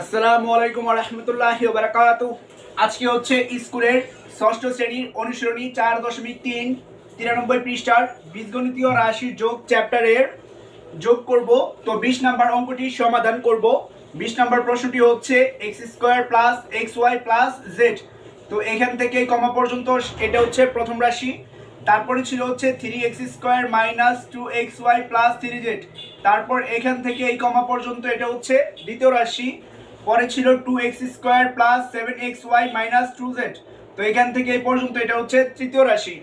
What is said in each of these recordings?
আসসালামু আলাইকুম রহমতুল্লাহ বারাকাত আজকে হচ্ছে স্কুলের ষষ্ঠ শ্রেণির অনুসরণী চার দশমিক তিন, তিরানব্বই পৃষ্ঠার বীজগণিতীয় রাশির যোগ চ্যাপ্টারের যোগ করব। তো বিশ নাম্বার অঙ্কটির সমাধান করব। বিশ নাম্বার প্রশ্নটি হচ্ছে X square plus X Y plus Z. তো এখান থেকে কমা পর্যন্ত এটা হচ্ছে প্রথম রাশি। তারপরে ছিল হচ্ছে three X square minus two X Y plus three Z. তারপর এখান থেকে এই কমা পর্যন্ত এটা হচ্ছে দ্বিতীয় রাশি। পরে ছিল two X square plus seven X Y minus two Z তো এখান থেকে এই পর্যন্ত এটা হচ্ছে তৃতীয় রাশি।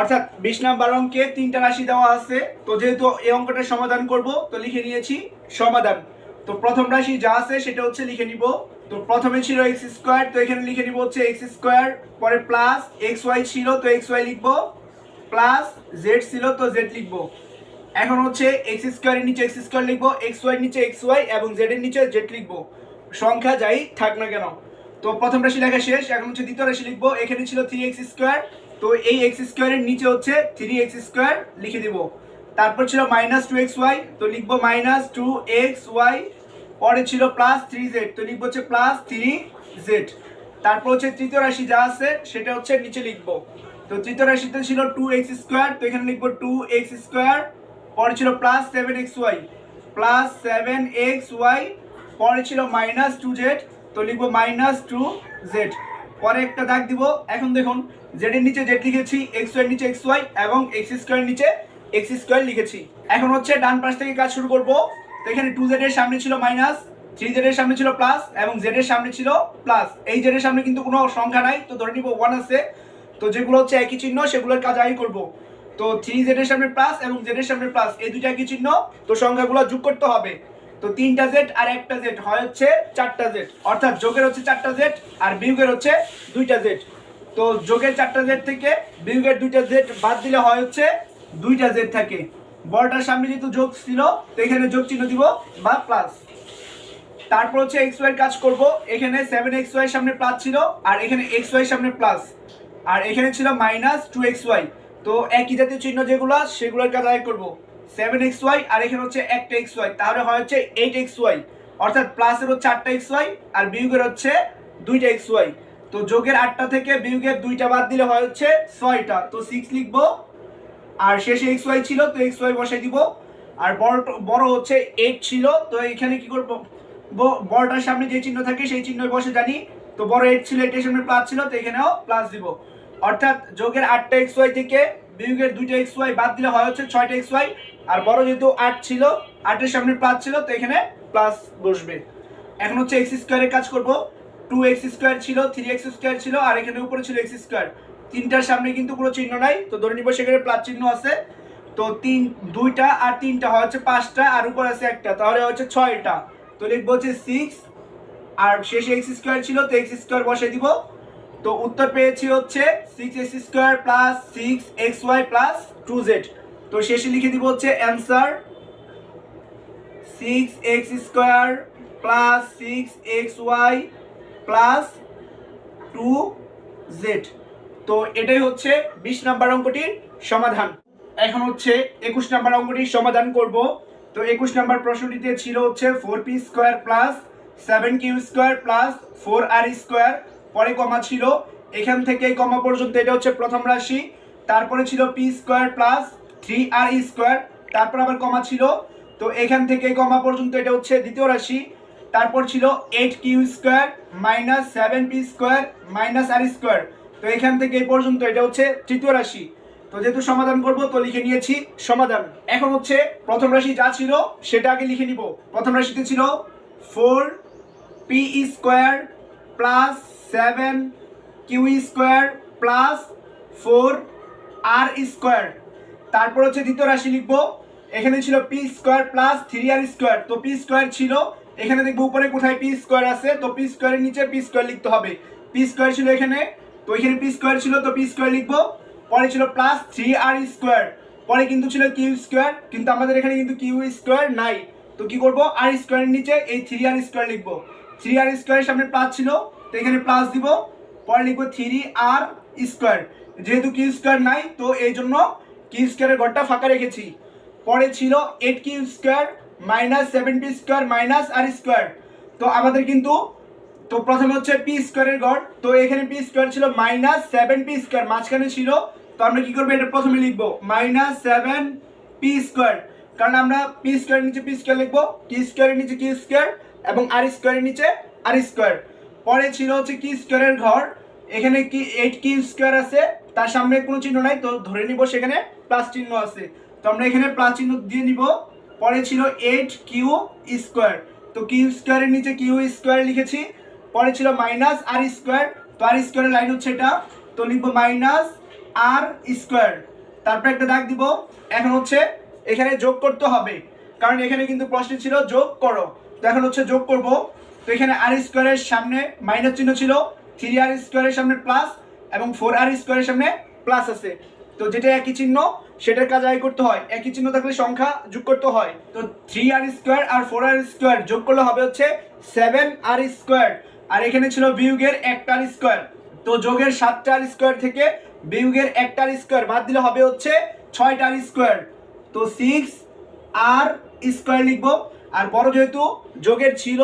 অর্থাৎ বিশ নাম্বার অঙ্কে তিনটা রাশি দেওয়া আছে। তো যেহেতু এই অঙ্কটা সমাধান করব, তো লিখে নিয়েছি সমাধান। তো প্রথম রাশি যা আছে সেটা হচ্ছে লিখে নিব। তো প্রথমে ছিল এক্স স্কোয়ার তো এখানে লিখে নিব হচ্ছে এক্স স্কোয়ার পরে প্লাস এক্স ওয়াই ছিল, তো এক্স ওয়াই লিখব। প্লাস জেড ছিল, তো জেড লিখব। এখন হচ্ছে এক্স স্কোয়ারের নিচে এক্স স্কোয়ার লিখব এক্স ওয়াই নিচে এক্স ওয়াই এবং জেড এর নিচে জেড লিখব। সংখ্যা যাই থাক না কেন। তো প্রথম রাশি লেখা শেষ, এখন হচ্ছে দ্বিতীয় রাশি লিখব। এখানে ছিল থ্রি এক্স স্কোয়ার তো এই এক্স স্কোয়ারের নিচে হচ্ছে থ্রি এক্স স্কোয়ার লিখে দিব। তারপর ছিল মাইনাস টু এক্স ওয়াই তো লিখব মাইনাস টু এক্স ওয়াই পরে ছিল প্লাস থ্রি জেড তো লিখব হচ্ছে প্লাস থ্রি জেড তারপর হচ্ছে তৃতীয় রাশি যা আছে, সেটা হচ্ছে নিচে লিখব। তো তৃতীয় রাশিতে ছিল টু এক্স স্কোয়ার তো এখানে লিখব টু এক্স স্কোয়ার পরে ছিল plus seven X Y plus seven X Y পরে ছিল মাইনাস টু জেড তো লিখব মাইনাস টু জেড পরে একটা দাগ দিব, এখন দেখুন জেড এর নিচে জেড লিখেছি এক্স ওয়াই নিচে এক্স ওয়াই এবং এক্স স্কোয়ার নিচে এক্স স্কোয়ার লিখেছি। এখন হচ্ছে ডান পাশ থেকে কাজ শুরু করব। তো এখানে টু জেড এর সামনে ছিল মাইনাস থ্রি জেড এর সামনে ছিল প্লাস এবং জেড এর সামনে ছিল প্লাস এই জেড এর সামনে কিন্তু কোনো সংখ্যা নাই, তো ধরে নিব ওয়ান আছে। তো যেগুলো হচ্ছে একই চিহ্ন, সেগুলোর কাজ আগে করব। তো থ্রি জেড এর সামনে প্লাস এবং জেড এর সামনে প্লাস এই দুইটা একই চিহ্ন, তো সংখ্যাগুলো যোগ করতে হবে। তো তিনটা জেড আর একটা জেড হয় হচ্ছে চারটা জেড অর্থাৎ যোগের হচ্ছে চারটা জেড আর বিয়োগের হচ্ছে দুইটা জেড তো যোগের চারটা জেড থেকে বিয়োগের দুইটা জেড বাদ দিলে হয় হচ্ছে দুইটা জেড থাকে। বড়টার সামনে যেহেতু যোগ ছিল, তো এখানে যোগ চিহ্ন দিব বা প্লাস তারপর হচ্ছে এক্স ওয়াই কাজ করব। এখানে সেভেন এক্স ওয়াই সামনে প্লাস ছিল আর এখানে এক্স ওয়াই সামনে প্লাস আর এখানে ছিল মাইনাস টু এক্স ওয়াই তো একই জাতীয় চিহ্ন যেগুলো, সেগুলোর কাজ আয় করব। সেভেন এক্স ওয়াই আর এখানে হচ্ছে একটা এক্স ওয়াই তাহলে হয় হচ্ছে এইট এক্স ওয়াই অর্থাৎ প্লাসের হচ্ছে আটটা এক্স ওয়াই আর বিয়োগের হচ্ছে দুইটা এক্স ওয়াই তো যোগের আটটা থেকে বিয়োগের দুইটা বাদ দিলে হয় হচ্ছে ছয়টা। তো সিক্স লিখব। আর শেষে এক্স ওয়াই ছিল, তো এক্স ওয়াই বসাই দিব। আর বড় বড় হচ্ছে এইট ছিল, তো এখানে কি করব? বড়টার সামনে যে চিহ্ন থাকে সেই চিহ্ন বসে জানি। তো বড় এইট ছিল, এটার সামনে প্লাস ছিল, তো এখানেও প্লাস দিব। অর্থাৎ যোগের আটটা এক্স ওয়াই থেকে বিয়োগের দুইটা এক্স ওয়াই বাদ দিলে হয় হচ্ছে ছয়টা এক্স ওয়াই আর বড় যেহেতু আট ছিল, আটের সামনে প্লাস ছিল, তো এখানে প্লাস বসবে। এখন হচ্ছে এক্স স্কোয়ারের কাজ করব। টু এক্স স্কোয়ার ছিল থ্রি এক্স স্কোয়ার ছিল, আর এখানে উপরে ছিল এক্স স্কোয়ার তিনটার সামনে কিন্তু কোনো চিহ্ন নাই, তো ধরে নিব সেখানে প্লাস চিহ্ন আছে। তো তিন, দুইটা আর তিনটা হয় হচ্ছে পাঁচটা, আর উপর আছে একটা, তাহলে হচ্ছে ছয়টা। তো লিখব হচ্ছে সিক্স আর শেষে এক্স স্কোয়ার ছিল, তো এক্স স্কোয়ার বসে দিব। তো উত্তর পেয়েছি হচ্ছে six X square plus six X Y plus two Z তো শেষে লিখে দিব হচ্ছে answer six X square plus six X Y plus two Z তো এটাই হচ্ছে বিশ নাম্বার অঙ্কটির সমাধান। এখন হচ্ছে একুশ নাম্বার অঙ্কটির সমাধান করব। তো একুশ নাম্বার প্রশ্নটিতে ছিল হচ্ছে four P square plus seven Q square plus four R square পরে কমা ছিল। এখান থেকে কমা পর্যন্ত এটা হচ্ছে প্রথম রাশি। তারপরে ছিল P square plus three R ই স্কোয়ার তারপর আবার কমা ছিল, তো এখান থেকে কমা পর্যন্ত এটা হচ্ছে দ্বিতীয় রাশি। তারপর ছিল eight Q square minus seven P square minus R square তো এখান থেকে এই পর্যন্ত এটা হচ্ছে তৃতীয় রাশি। তো যেহেতু সমাধান করব, তো লিখে নিয়েছি সমাধান। এখন হচ্ছে প্রথম রাশি যা ছিল, সেটা আগে লিখে নিব। প্রথম রাশিতে ছিল four P square plus seven Q square plus four R square তারপর হচ্ছে দ্বিতীয় রাশি লিখব। এখানে ছিল P square plus three R square তো পি স্কোয়ার ছিল, এখানে দেখব উপরে কোথায় পি স্কোয়ার আছে, তো পি স্কোয়ারের নিচে পি স্কোয়ার লিখতে হবে। পি স্কোয়ার ছিল এখানে, তো এখানে পি স্কোয়ার ছিল, তো পি স্কোয়ার লিখব। পরে ছিল প্লাস থ্রি আর স্কোয়ার পরে কিন্তু ছিল কিউ স্কোয়ার কিন্তু আমাদের এখানে কিন্তু কিউ স্কোয়ার নাই। তো কি করব? আর স্কোয়ারের নিচে এই থ্রি আর স্কোয়ার লিখব। থ্রি আর স্কোয়ারের সামনে প্লাস ছিল, তো এখানে প্লাস দিব। পরে লিখব থ্রি আর স্কোয়ার যেহেতু কিউ স্কোয়ার নাই, তো এই জন্য কিউ স্কোয়ারের ঘরটা ফাঁকা রেখেছি। পরে ছিল eight q square minus seven p square minus r square তো আমাদের কিন্তু, তো প্রথমে হচ্ছে পি স্কোয়ারের গড় তো এখানে পি স্কোয়ার ছিল মাইনাস সেভেন পি স্কোয়ার মাঝখানে ছিল। তো আমরা কি করব? এটা প্রথমে লিখব মাইনাস সেভেন পি স্কোয়ার কারণ আমরা পি স্কোয়ারের নিচে পি স্কোয়ার লিখব কি স্কোয়ারের নিচে কি স্কোয়ার এবং আর স্কোয়ারের নিচে আর স্কোয়ার পরে ছিল হচ্ছে কি স্কোয়ারের ঘর। এখানে কি এইট কি স্কোয়ার আছে, তার সামনে কোনো চিহ্ন নাই, তো ধরে নিব সেখানে প্লাস চিহ্ন আছে। তো আমরা এখানে প্লাস চিহ্ন দিয়ে নিব, পরে ছিল এইট কিউ স্কোয়ার তো কিউ স্কোয়ারের নিচে কিউ স্কোয়ার লিখেছি, পরে ছিল মাইনাস আর স্কোয়ার তো আর স্কোয়ারের লাইন হচ্ছে এটা। তো লিখব মাইনাস আর স্কোয়ার তারপর একটা দাগ দিব, এখন হচ্ছে এখানে যোগ করতে হবে, কারণ এখানে কিন্তু প্রশ্ন ছিল যোগ করো। তো এখন হচ্ছে যোগ করব, তো এখানে আর স্কোয়ারের সামনে মাইনাস চিহ্ন ছিল থ্রি আর স্কোয়ারের সামনে প্লাস এবং ফোর আর স্কোয়ারের সামনে প্লাস আছে। তো যেটা একই চিহ্ন, সেটার কাজ আয় করতে হয়। একই চিহ্ন থাকলে সংখ্যা যোগ করতে হয়। তো থ্রি আর স্কোয়ার আর ফোর আর স্কোয়ার যোগ করলে হবে হচ্ছে সেভেন আর স্কোয়ার। আর এখানে ছিল বিয়োগের একটা স্কোয়ার। তো যোগের সাতটা আর স্কোয়ার থেকে বিয়োগের একটা স্কোয়ার বাদ দিলে হবে হচ্ছে ছয়টা আর স্কোয়ার। তো সিক্স আর স্কোয়ার লিখব। আর বড় যেহেতু যোগের ছিল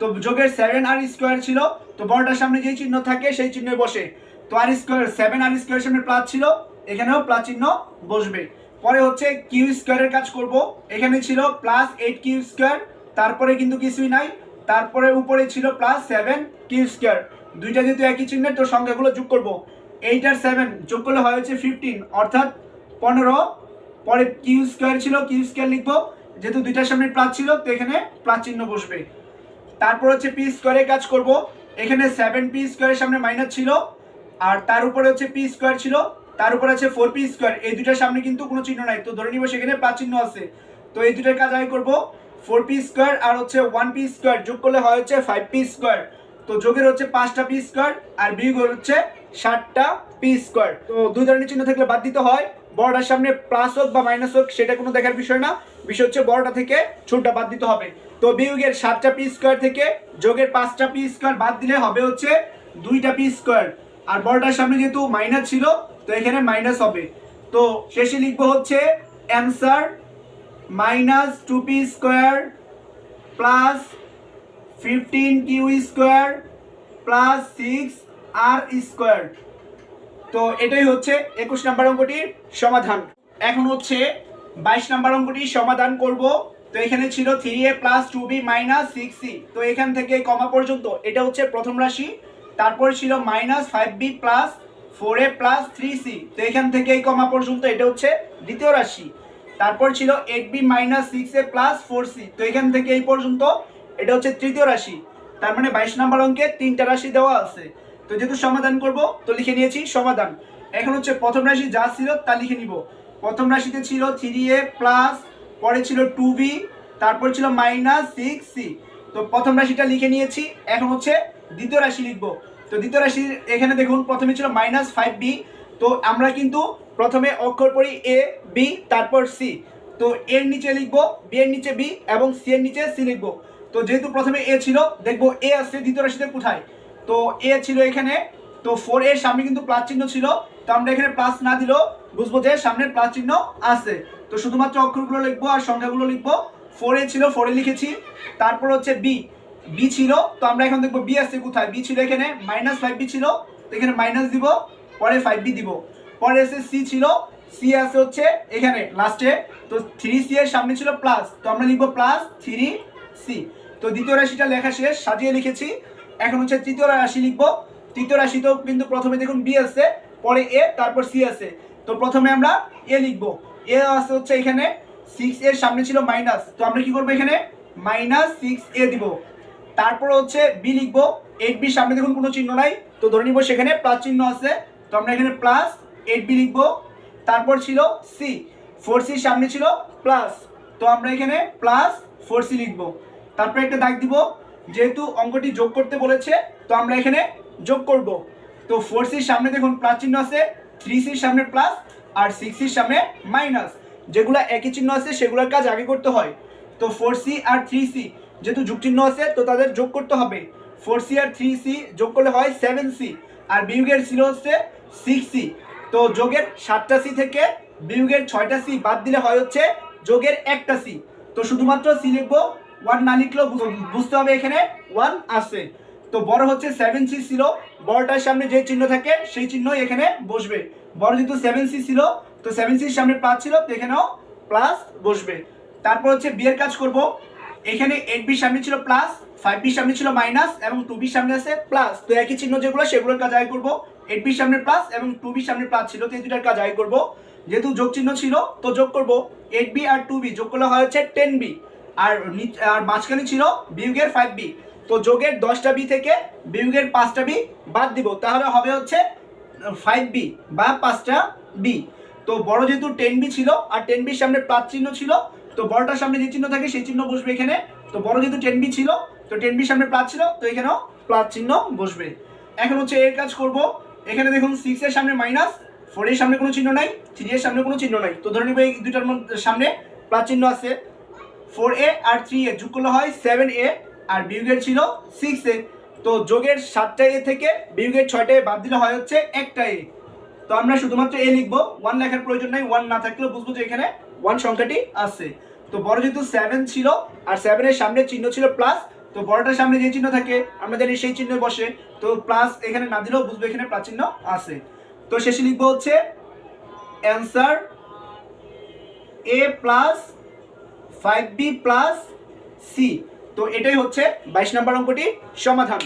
তো যোগের সেভেন আর স্কোয়ার ছিল, তো বড়টার সামনে যেই চিহ্ন থাকে সেই চিহ্নে বসে। তো r square seven r square সামনে প্লাস ছিল, এখানেও প্লাস চিহ্ন বসবে। পরে হচ্ছে কিউ স্কোয়ারের কাজ করব। এখানে ছিল প্লাস এইট কিউ স্কোয়ার তারপরে কিন্তু কিছুই নাই, তারপরে উপরে ছিল প্লাস সেভেন কিউ স্কোয়ার দুইটা যেহেতু একই চিহ্নের, তো সংখ্যাগুলো যোগ করব। এইট আর সেভেন যোগ করলে হয় হচ্ছে ফিফটিন অর্থাৎ পনেরো। পরে কিউ স্কোয়ার ছিল কিউ স্কোয়ার লিখব। যেহেতু দুইটার সামনে প্লাস ছিল, তো এখানে প্লাস চিহ্ন বসবে। তারপর হচ্ছে পি স্কোয়ারের কাজ করব। এখানে সেভেন পি স্কোয়ারের সামনে মাইনাস ছিল, আর তার উপরে হচ্ছে পি স্কোয়ার ছিল, তার উপরে আছে ফোর পি স্কোয়ার এই দুটার সামনে কিন্তু কোনো চিহ্ন নাই। তো ধরে নিব সেখানে প্লাস চিহ্ন আছে। তো এই দুটার কাজ আমি করব। ফোর পি স্কোয়ার আর হচ্ছে ওয়ান পি স্কোয়ার যোগ করলে হয় হচ্ছে ফাইভ পি স্কোয়ার তো যোগের হচ্ছে পাঁচটা পি স্কোয়ার আর বিয়োগের হচ্ছে ষাটটা পি স্কোয়ার তো দুই ধরনের চিহ্ন থাকলে বাদ দিতে হয়। বড়টার সামনে প্লাস হোক বা মাইনাস হোক, সেটা কোনো দেখার বিষয় না। বিষয় হচ্ছে বড়টা থেকে ছোটটা বাদ দিতে হবে। তো বিয়োগের সাতটা পি স্কোয়ার থেকে যোগের পাঁচটা পি স্কোয়ার বাদ দিলে হবে হচ্ছে দুইটা পি স্কোয়ার আর বড়টার সামনে যেহেতু মাইনাস ছিল, তো এখানে মাইনাস হবে। তো শেষে লিখব হচ্ছে answer minus two p square plus fifteen q square plus six r square তো এটাই হচ্ছে একুশ নাম্বার অঙ্কটির সমাধান। এখন হচ্ছে বাইশ নাম্বার অঙ্কটির সমাধান করব। তো এখানে ছিল three a plus two b minus six c তো এখান থেকে কমা পর্যন্ত, এটা হচ্ছে প্রথম রাশি, তারপর ছিল minus five b plus four a plus three c তো এখান থেকে এই কমা পর্যন্ত এটা হচ্ছে দ্বিতীয় রাশি, তারপর ছিল eight b minus six a plus four c তো এখান থেকে এই পর্যন্ত এটা হচ্ছে তৃতীয় রাশি, তার মানে বাইশ নাম্বার অঙ্কে তিনটা রাশি দেওয়া আছে। তো যেহেতু সমাধান করব, তো লিখে নিয়েছি সমাধান। এখন হচ্ছে প্রথম রাশি যা ছিল তা লিখে নিব। প্রথম রাশিতে ছিল থ্রি এ প্লাস পরে ছিল টু বি তারপর ছিল মাইনাস সিক্স সি তো প্রথম রাশিটা লিখে নিয়েছি, এখন হচ্ছে দ্বিতীয় রাশি লিখব। তো দ্বিতীয় রাশি এখানে দেখুন, প্রথমে ছিল মাইনাস ফাইভ বি তো আমরা কিন্তু প্রথমে অক্ষর পড়ি এ বি তারপর সি তো এর নিচে লিখব বি এর নিচে বি এবং সি এর নিচে সি লিখব। তো যেহেতু প্রথমে এ ছিল, দেখব এ আসছে দ্বিতীয় রাশিতে কোথায়? তো এ ছিল এখানে, তো ফোর এর সামনে কিন্তু প্লাস চিহ্ন ছিল, তো আমরা এখানে প্লাস না দিলেও বুঝব যে সামনের প্লাস চিহ্ন আছে। তো শুধুমাত্র অক্ষরগুলো লিখব আর সংখ্যাগুলো লিখব। ফোর ছিল ফোরে লিখেছি। তারপর হচ্ছে বি বি ছিল, তো আমরা এখন দেখব বি আসছে কোথায়? বি ছিল এখানে মাইনাস ফাইভ বি ছিল, তো এখানে মাইনাস দিব, পরে ফাইভ বি দিব। পরে এসে সি ছিল সি আছে হচ্ছে এখানে লাস্টে তো থ্রি সি এর সামনে ছিল প্লাস তো আমরা লিখব প্লাস থ্রি সি তো দ্বিতীয় রাশিটা লেখা শেষ, সাজিয়ে লিখেছি। এখন হচ্ছে তৃতীয় রাশি লিখব। তৃতীয় রাশিতেও কিন্তু প্রথমে দেখুন বি আছে, পরে এ তারপর সি আছে। তো প্রথমে আমরা এ লিখব। এ আছে হচ্ছে এখানে সিক্স এর সামনে ছিল মাইনাস তো আমরা কি করব এখানে? মাইনাস সিক্স এ দিব। তারপর হচ্ছে বি লিখব। এইট বির সামনে দেখুন কোনো চিহ্ন নাই। তো ধরে নিব সেখানে প্লাস চিহ্ন আছে। তো আমরা এখানে প্লাস এইট বি লিখব। তারপর ছিল সি ফোর সির সামনে ছিল প্লাস তো আমরা এখানে প্লাস ফোর সি লিখব। তারপর একটা দাগ দিব। যেহেতু অঙ্কটি যোগ করতে বলেছে, তো আমরা এখানে যোগ করব। তো ফোর সির সামনে দেখুন প্লাস চিহ্ন আছে। থ্রি সির সামনে প্লাস আর সিক্স সির সামনে মাইনাস। যেগুলো একই চিহ্ন আছে, সেগুলোর কাজ আগে করতে হয়। তো ফোর সি আর থ্রি সি যেহেতু যোগ আছে, তো তাদের যোগ করতে হবে। ফোর সি আর থ্রি সি যোগ করলে হয় সেভেন সি আর বিয়োগের ছিল হচ্ছে সিক্স সি। তো যোগের সাতটা সি থেকে বিয়োগের ছয়টা সি বাদ দিলে হয় হচ্ছে যোগের একটা সি। তো শুধুমাত্র সি লিখব ওয়ান না লিখলেও বুঝতে হবে এখানে ওয়ান আছে। তো বড় হচ্ছে সেভেন সি ছিল। বড়টার সামনে যে চিহ্ন থাকে, সেই চিহ্নই এখানে বসবে। বড় যেহেতু সেভেন সি ছিল, তো সেভেন সির সামনে প্লাস ছিল, তো এখানেও প্লাস বসবে। তারপর হচ্ছে বিয়ের কাজ করব। এখানে এইট বির সামনে ছিল প্লাস ফাইভ বির সামনে ছিল মাইনাস এবং টু বির সামনে আছে প্লাস তো একই চিহ্ন যেগুলো, সেগুলোর কাজ আগে করব। এইট বির সামনে প্লাস এবং টু বির সামনে প্লাস ছিল, তো এই দুটার কাজ আগে করব। যেহেতু যোগ চিহ্ন ছিল, তো যোগ করব। এইট বি আর টু বি যোগ করলে হয় হচ্ছে টেন বি আর আর মাঝখানে ছিল বিয়োগের ফাইভ বি তো যোগের দশটা বি থেকে বিয়োগের পাঁচটা বি বাদ দিব। তাহলে হবে হচ্ছে ফাইভ বি বা পাঁচটা বি তো বড় যেহেতু টেন বি ছিল, আর টেন বির সামনে প্লাস চিহ্ন ছিল, তো বড়টার সামনে যে চিহ্ন থাকে সেই চিহ্ন বসবে এখানে। তো বড় যেহেতু টেন বি ছিল, তো টেন বির সামনে প্লাস ছিল, তো এখানেও প্লাস চিহ্ন বসবে। এখন হচ্ছে এর কাজ করব। এখানে দেখুন সিক্স এর সামনে মাইনাস ফোর এর সামনে কোনো চিহ্ন নাই থ্রি এর সামনে কোনো চিহ্ন নাই। তো ধরে নিব এই মধ্যে সামনে প্লাস চিহ্ন আছে। ফোর এ আর থ্রি এ যোগ করলে হয় সেভেন এ আর বিয়োগের ছিল সিক্স এ। তো যোগের সাতটা এ থেকে বিয়োগের ছয়টা এ বাদ দিলে হয় হচ্ছে একটা এ। তো আমরা শুধুমাত্র এ লিখব। ওয়ান লেখার প্রয়োজন নাই ওয়ান না থাকলেও বুঝব যে এখানে ওয়ান সংখ্যাটি আছে। তো বড় যেহেতু সেভেন ছিল, আর সেভেনের সামনে চিহ্ন ছিল প্লাস তো বড়টার সামনে যে চিহ্ন থাকে, আমরা জানি সেই চিহ্ন বসে। তো প্লাস এখানে না দিলেও বুঝব এখানে প্লাস চিহ্ন আছে। তো শেষে লিখব হচ্ছে answer a plus five b plus c তো এটাই হচ্ছে বাইশ নম্বর অঙ্কটি সমাধান।